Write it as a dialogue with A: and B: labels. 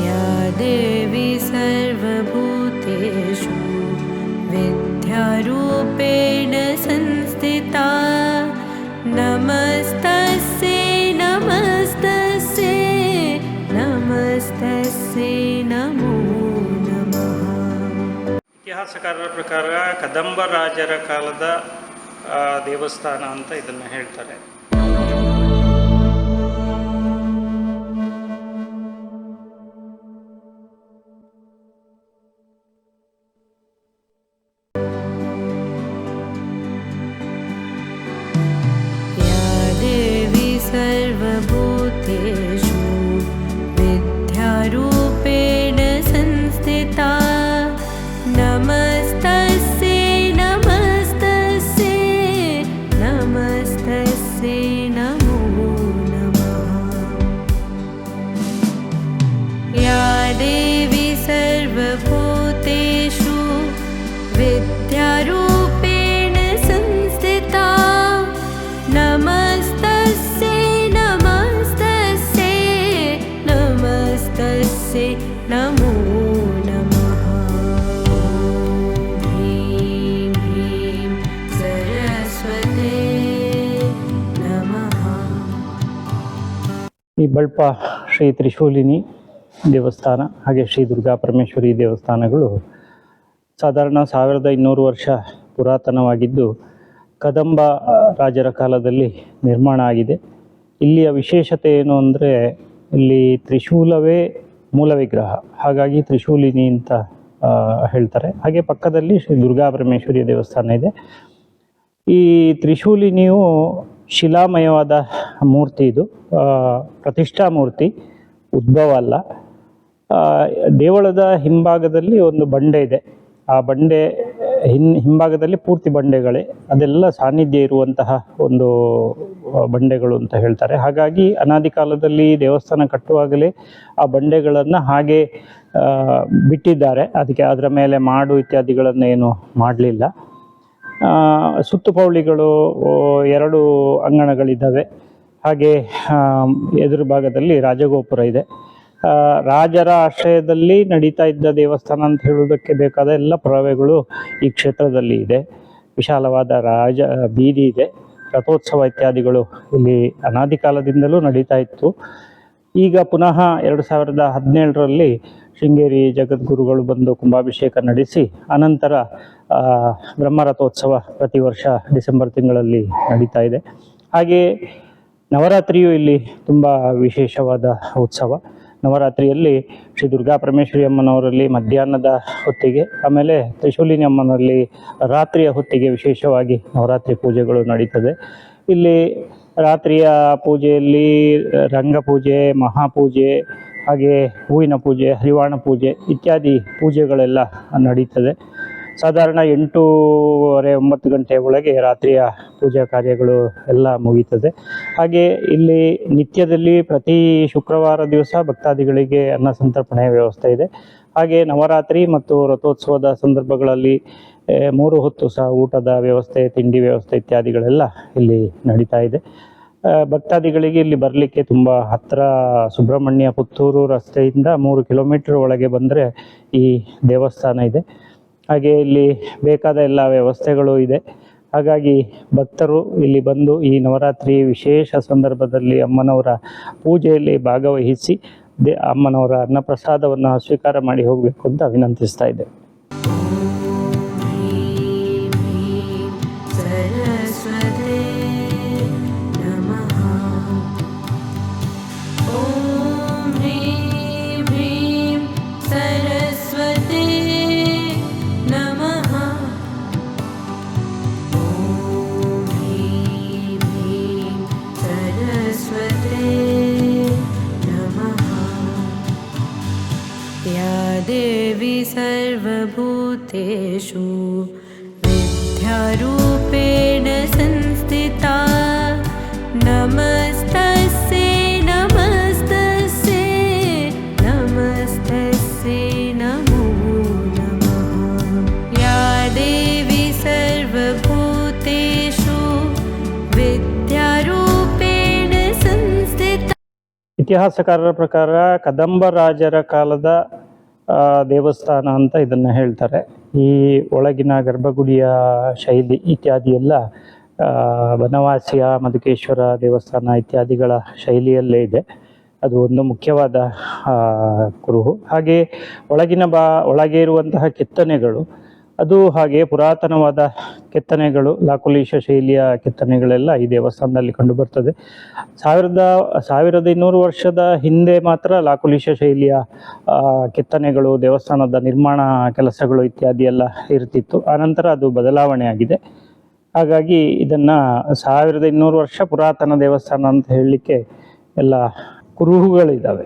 A: या देवी सर्वभूतेषु विद्यारूपेण संस्थिता नमस्तस्यै नमस्तस्यै नमस्तस्यै नमो नमः
B: ಇತಿಹಾಸಕಾರರ ಪ್ರಕಾರ ಕದಂಬ ರಾಜರ ಕಾಲದ ಆ, ದೇವಸ್ಥಾನ ಅಂತ ಇದನ್ನು ಹೇಳ್ತಾರೆ ಈ ಬಳ್ಪ ಶ್ರೀ ತ್ರಿಶೂಲಿನಿ ದೇವಸ್ಥಾನ, ಹಾಗೆ ಶ್ರೀ ದುರ್ಗಾ ಪರಮೇಶ್ವರಿ ದೇವಸ್ಥಾನಗಳು ಸಾಧಾರಣ ಸಾವಿರದ ಇನ್ನೂರು ವರ್ಷ ಪುರಾತನವಾಗಿದ್ದು ಕದಂಬ ರಾಜರ ಕಾಲದಲ್ಲಿ ನಿರ್ಮಾಣ ಆಗಿದೆ. ಇಲ್ಲಿಯ ವಿಶೇಷತೆ ಏನು ಅಂದರೆ ಇಲ್ಲಿ ತ್ರಿಶೂಲವೇ ಮೂಲ ವಿಗ್ರಹ. ಹಾಗಾಗಿ ತ್ರಿಶೂಲಿನಿ ಅಂತ ಹೇಳ್ತಾರೆ. ಹಾಗೆ ಪಕ್ಕದಲ್ಲಿ ಶ್ರೀ ದುರ್ಗಾ ಪರಮೇಶ್ವರಿ ದೇವಸ್ಥಾನ ಇದೆ. ಈ ತ್ರಿಶೂಲಿನಿಯು ಶಿಲಾಮಯವಾದ ಮೂರ್ತಿ ಇದು. ಪ್ರತಿಷ್ಠಾ ಮೂರ್ತಿ, ಉದ್ಭವ ಅಲ್ಲ. ದೇವಳದ ಹಿಂಭಾಗದಲ್ಲಿ ಒಂದು ಬಂಡೆ ಇದೆ. ಆ ಬಂಡೆ, ಹಿನ್, ಹಿಂಭಾಗದಲ್ಲಿ ಪೂರ್ತಿ ಬಂಡೆಗಳೇ. ಅದೆಲ್ಲ ಸಾನ್ನಿಧ್ಯ ಇರುವಂತಹ ಒಂದು ಬಂಡೆಗಳು ಅಂತ ಹೇಳ್ತಾರೆ. ಹಾಗಾಗಿ ಅನಾದಿ ಕಾಲದಲ್ಲಿ ದೇವಸ್ಥಾನ ಕಟ್ಟುವಾಗಲೇ ಆ ಬಂಡೆಗಳನ್ನು ಹಾಗೆ ಬಿಟ್ಟಿದ್ದಾರೆ. ಅದಕ್ಕೆ ಅದರ ಮೇಲೆ ಮಾಡು ಇತ್ಯಾದಿಗಳನ್ನು ಏನು ಮಾಡಲಿಲ್ಲ. ಸುತ್ತುಪೌಳಿಗಳು ಎರಡು ಅಂಗಣಗಳಿದ್ದಾವೆ. ಹಾಗೆ ಎದುರು ಭಾಗದಲ್ಲಿ ರಾಜಗೋಪುರ ಇದೆ. ರಾಜರ ಆಶ್ರಯದಲ್ಲಿ ನಡೀತಾ ಇದ್ದ ದೇವಸ್ಥಾನ ಅಂತ ಹೇಳುವುದಕ್ಕೆ ಬೇಕಾದ ಎಲ್ಲ ಪುರಾವೆಗಳು ಈ ಕ್ಷೇತ್ರದಲ್ಲಿ ಇದೆ. ವಿಶಾಲವಾದ ರಾಜ, ಬೀದಿ ಇದೆ. ರಥೋತ್ಸವ ಇತ್ಯಾದಿಗಳು ಇಲ್ಲಿ ಅನಾದಿ ಕಾಲದಿಂದಲೂ ನಡೀತಾ ಇತ್ತು. ಈಗ ಪುನಃ ಎರಡು ಸಾವಿರದ ಹದಿನೇಳರಲ್ಲಿ ಶೃಂಗೇರಿ ಜಗದ್ಗುರುಗಳು ಬಂದು ಕುಂಭಾಭಿಷೇಕ ನಡೆಸಿ, ಅನಂತರ ಬ್ರಹ್ಮರಥೋತ್ಸವ ಪ್ರತಿ ವರ್ಷ ಡಿಸೆಂಬರ್ ತಿಂಗಳಲ್ಲಿ ನಡೀತಾ ಇದೆ. ಹಾಗೆ ನವರಾತ್ರಿಯು ಇಲ್ಲಿ ತುಂಬ ವಿಶೇಷವಾದ ಉತ್ಸವ. ನವರಾತ್ರಿಯಲ್ಲಿ ಶ್ರೀ ದುರ್ಗಾ ಪರಮೇಶ್ವರಿ ಅಮ್ಮನವರಲ್ಲಿ ಮಧ್ಯಾಹ್ನದ ಹೊತ್ತಿಗೆ, ಆಮೇಲೆ ತ್ರಿಶೂಲಿನಿ ಅಮ್ಮನಲ್ಲಿ ರಾತ್ರಿಯ ಹೊತ್ತಿಗೆ ವಿಶೇಷವಾಗಿ ನವರಾತ್ರಿ ಪೂಜೆಗಳು ನಡೀತದೆ. ಇಲ್ಲಿ ರಾತ್ರಿಯ ಪೂಜೆಯಲ್ಲಿ ರಂಗಪೂಜೆ ಮಹಾಪೂಜೆ ಹಾಗೆ ಹೂವಿನ ಪೂಜೆ, ಹರಿವಾಣ ಪೂಜೆ ಇತ್ಯಾದಿ ಪೂಜೆಗಳೆಲ್ಲ ನಡೀತದೆ. ಸಾಧಾರಣ ಎಂಟೂವರೆ ಒಂಬತ್ತು ಗಂಟೆ ಒಳಗೆ ರಾತ್ರಿಯ ಪೂಜಾ ಕಾರ್ಯಗಳು ಎಲ್ಲ ಮುಗೀತದೆ ಹಾಗೆ ಇಲ್ಲಿ ನಿತ್ಯದಲ್ಲಿ ಪ್ರತಿ ಶುಕ್ರವಾರ ದಿವಸ ಭಕ್ತಾದಿಗಳಿಗೆ ಅನ್ನ ಸಂತರ್ಪಣೆ ವ್ಯವಸ್ಥೆ ಇದೆ. ಹಾಗೆ ನವರಾತ್ರಿ ಮತ್ತು ರಥೋತ್ಸವದ ಸಂದರ್ಭಗಳಲ್ಲಿ ಮೂರು ಹೊತ್ತು ಸಹ ಊಟದ ವ್ಯವಸ್ಥೆ, ತಿಂಡಿ ವ್ಯವಸ್ಥೆ ಇತ್ಯಾದಿಗಳೆಲ್ಲ ಇಲ್ಲಿ ನಡೀತಾ ಇದೆ. ಭಕ್ತಾದಿಗಳಿಗೆ ಇಲ್ಲಿ ಬರಲಿಕ್ಕೆ ತುಂಬ ಹತ್ತಿರ ಸುಬ್ರಹ್ಮಣ್ಯ ಪುತ್ತೂರು ರಸ್ತೆಯಿಂದ ಮೂರು ಕಿಲೋಮೀಟರ್ ಒಳಗೆ ಬಂದರೆ ಈ ದೇವಸ್ಥಾನ ಇದೆ. ಹಾಗೆ ಇಲ್ಲಿ ಬೇಕಾದ ಎಲ್ಲ ವ್ಯವಸ್ಥೆಗಳು ಇದೆ. ಹಾಗಾಗಿ ಭಕ್ತರು ಇಲ್ಲಿ ಬಂದು ಈ ನವರಾತ್ರಿ ವಿಶೇಷ ಸಂದರ್ಭದಲ್ಲಿ ಅಮ್ಮನವರ ಪೂಜೆಯಲ್ಲಿ ಭಾಗವಹಿಸಿ ದೇ ಅಮ್ಮನವರ ಅನ್ನಪ್ರಸಾದವನ್ನು ಸ್ವೀಕಾರ ಮಾಡಿ ಹೋಗಬೇಕು ಅಂತ ವಿನಂತಿಸ್ತಾ ಇದ್ದೆ
A: या देवी सर्वभूतेषु। विद्यारूपेण संस्थिता नमस्तस्यै
B: ಇತಿಹಾಸಕಾರರ ಪ್ರಕಾರ ಕದಂಬ ರಾಜರ ಕಾಲದ ದೇವಸ್ಥಾನ ಅಂತ ಇದನ್ನು ಹೇಳ್ತಾರೆ. ಈ ಒಳಗಿನ ಗರ್ಭಗುಡಿಯ ಶೈಲಿ ಇತ್ಯಾದಿ ಎಲ್ಲ ಬನವಾಸಿಯ ಮಧುಕೇಶ್ವರ ದೇವಸ್ಥಾನ ಇತ್ಯಾದಿಗಳ ಶೈಲಿಯಲ್ಲೇ ಇದೆ. ಅದು ಒಂದು ಮುಖ್ಯವಾದ ಕುರುಹು. ಹಾಗೆ ಒಳಗಿನ ಬಾ, ಒಳಗೆ ಇರುವಂತಹ ಕೆತ್ತನೆಗಳು ಅದು ಹಾಗೆ ಪುರಾತನವಾದ ಕೆತ್ತನೆಗಳು ಲಾಕುಲೀಶ ಶೈಲಿಯ ಕೆತ್ತನೆಗಳೆಲ್ಲ ಈ ದೇವಸ್ಥಾನದಲ್ಲಿ ಕಂಡುಬರ್ತದೆ ಸಾವಿರದ ಸಾವಿರದ ಇನ್ನೂರು ವರ್ಷದ ಹಿಂದೆ ಮಾತ್ರ ಲಾಕುಲೀಶ ಶೈಲಿಯ ಕೆತ್ತನೆಗಳು, ದೇವಸ್ಥಾನದ ನಿರ್ಮಾಣ ಕೆಲಸಗಳು ಇತ್ಯಾದಿ ಎಲ್ಲ ಇರ್ತಿತ್ತು ಆನಂತರ ಅದು ಬದಲಾವಣೆ ಆಗಿದೆ. ಹಾಗಾಗಿ ಇದನ್ನು ಸಾವಿರದ ಇನ್ನೂರು ವರ್ಷ ಪುರಾತನ ದೇವಸ್ಥಾನ ಅಂತ ಹೇಳಲಿಕ್ಕೆ ಎಲ್ಲ ಕುರುಹುಗಳಿದ್ದಾವೆ